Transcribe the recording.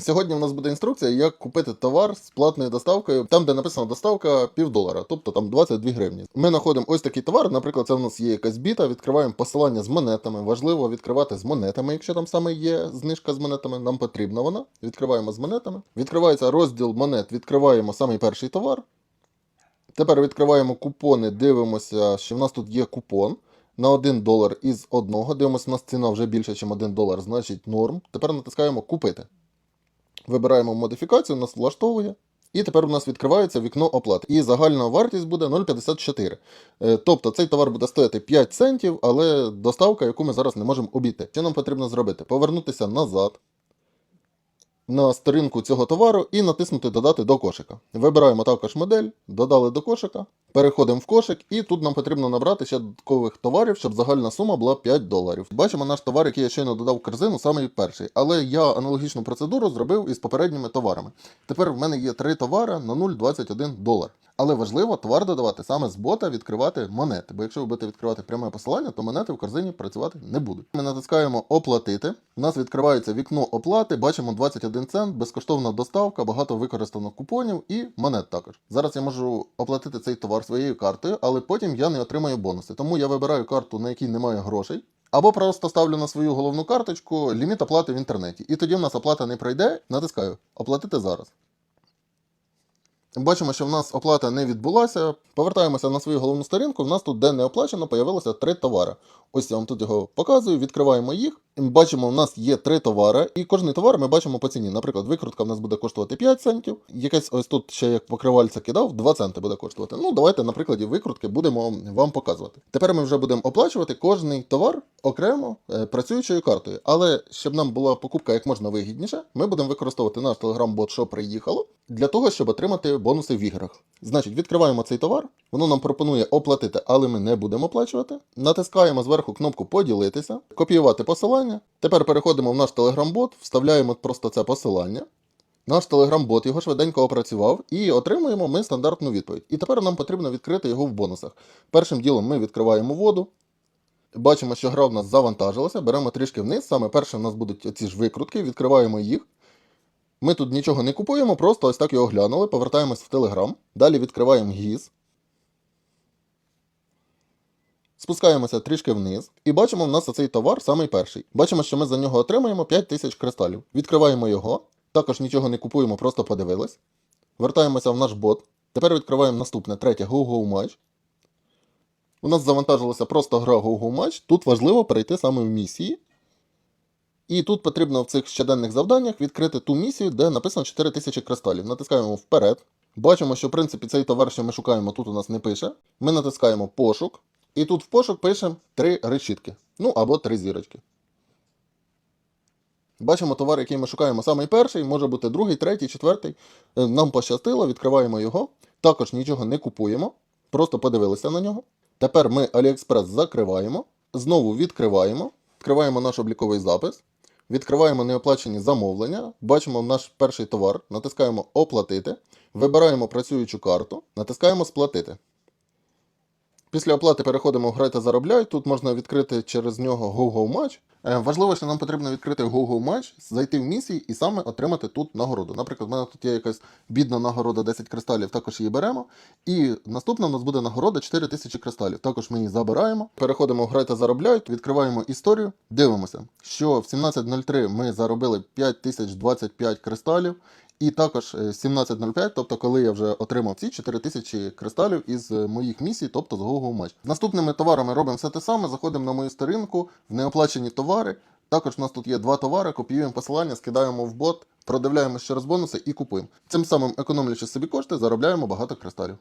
Сьогодні в нас буде інструкція, як купити товар з платною доставкою, там, де написано доставка півдолара, тобто там 22 гривні. Ми знаходимо ось такий товар. Наприклад, це в нас є якась біта, відкриваємо посилання з монетами. Важливо відкривати з монетами, якщо там саме є знижка з монетами. Нам потрібна вона. Відкриваємо з монетами. Відкривається розділ монет, відкриваємо самий перший товар. Тепер відкриваємо купони, дивимося, що в нас тут є купон на 1 долар із одного. Дивимося, у нас ціна вже більше, ніж 1 долар, значить норм. Тепер натискаємо купити. Вибираємо модифікацію, нас влаштовує. І тепер у нас відкривається вікно оплати. І загальна вартість буде 0,54. Е, Тобто цей товар буде стояти 5 центів, але доставка, яку ми зараз не можемо обійти. Що нам потрібно зробити? Повернутися назад на сторінку цього товару і натиснути Додати до кошика. Вибираємо також модель, додали до кошика, переходимо в кошик, і тут нам потрібно набрати ще додаткових товарів, щоб загальна сума була 5 доларів. Бачимо наш товар, який я щойно додав в корзину, самий перший. Але я аналогічну процедуру зробив із попередніми товарами. Тепер в мене є три товари на 0,21 долар. Але важливо товар додавати саме з бота, відкривати монети. Бо якщо ви будете відкривати пряме посилання, то монети в корзині працювати не будуть. Ми натискаємо оплатити. У нас відкривається вікно оплати. Бачимо 21 цент, безкоштовна доставка, багато використано купонів і монет також. Зараз я можу оплатити цей товар своєю картою, але потім я не отримаю бонуси. Тому я вибираю карту, на якій немає грошей. Або просто ставлю на свою головну карточку ліміт оплати в інтернеті. І тоді в нас оплата не пройде. Натискаю оплатити зараз. Бачимо, що в нас оплата не відбулася. Повертаємося на свою головну сторінку. В нас тут, де не оплачено, появилося три товари. Ось я вам тут його показую, відкриваємо їх. Бачимо, в нас є три товари, і кожний товар ми бачимо по ціні. Наприклад, викрутка в нас буде коштувати 5 центів. Якась ось тут ще як покривальця кидав, 2 центи буде коштувати. Ну, давайте на прикладі викрутки будемо вам показувати. Тепер ми вже будемо оплачувати кожний товар окремо е, працюючою картою. Але щоб нам була покупка як можна вигідніше, ми будемо використовувати наш телеграм-бот, що приїхало, для того, щоб отримати бонуси в іграх. Значить, відкриваємо цей товар, воно нам пропонує оплатити, але ми не будемо оплачувати. Натискаємо зверху кнопку Поділитися, копіювати посилання. Тепер переходимо в наш телеграм-бот, вставляємо просто це посилання. Наш телеграм-бот його швиденько опрацював і отримуємо ми стандартну відповідь. І тепер нам потрібно відкрити його в бонусах. Першим ділом ми відкриваємо воду. Бачимо, що гра в нас завантажилася, беремо трішки вниз. Саме перше в нас будуть ці ж викрутки, відкриваємо їх. Ми тут нічого не купуємо, просто ось так його глянули, повертаємось в Телеграм. Далі відкриваємо гіз. Спускаємося трішки вниз і бачимо в нас оцей товар самий перший. Бачимо, що ми за нього отримаємо 5000 кристалів. Відкриваємо його, також нічого не купуємо, просто подивились. Вертаємося в наш бот. Тепер відкриваємо наступне третє Go-Go Match. У нас завантажилася просто гра Go-Go Match. Тут важливо перейти саме в місії. І тут потрібно в цих щоденних завданнях відкрити ту місію, де написано 4000 кристалів. Натискаємо вперед. Бачимо, що в принципі цей товар, що ми шукаємо, тут у нас не пише. Ми натискаємо пошук. І тут в пошук пишемо три решітки. Ну або три зірочки. Бачимо товар, який ми шукаємо самий перший, може бути другий, третій, четвертий. Е, Нам пощастило, відкриваємо його. Також нічого не купуємо, просто подивилися на нього. Тепер ми AliExpress закриваємо, знову відкриваємо, відкриваємо наш обліковий запис, відкриваємо неоплачені замовлення, бачимо наш перший товар, натискаємо Оплатити, вибираємо працюючу карту, натискаємо Сплатити. Після оплати переходимо в «Грай та заробляй. Тут можна відкрити через нього Go-Go Match. Е, Важливо, що нам потрібно відкрити Go-Go Match, зайти в місії і саме отримати тут нагороду. Наприклад, в мене тут є якась бідна нагорода 10 кристалів, також її беремо. І наступна у нас буде нагорода 4000 кристалів. Також ми її забираємо. Переходимо в «Грай та заробляй, відкриваємо історію, дивимося, що в 17.03 ми заробили 5025 кристалів. І також е, 17.05, тобто коли я вже отримав ці 4000 кристалів із е, моїх місій, тобто з Google Match. З наступними товарами робимо все те саме, заходимо на мою сторінку в неоплачені товари. Також у нас тут є два товари, копіюємо посилання, скидаємо в бот, продивляємо ще раз бонуси і купуємо. Цим самим економлячи собі кошти, заробляємо багато кристалів.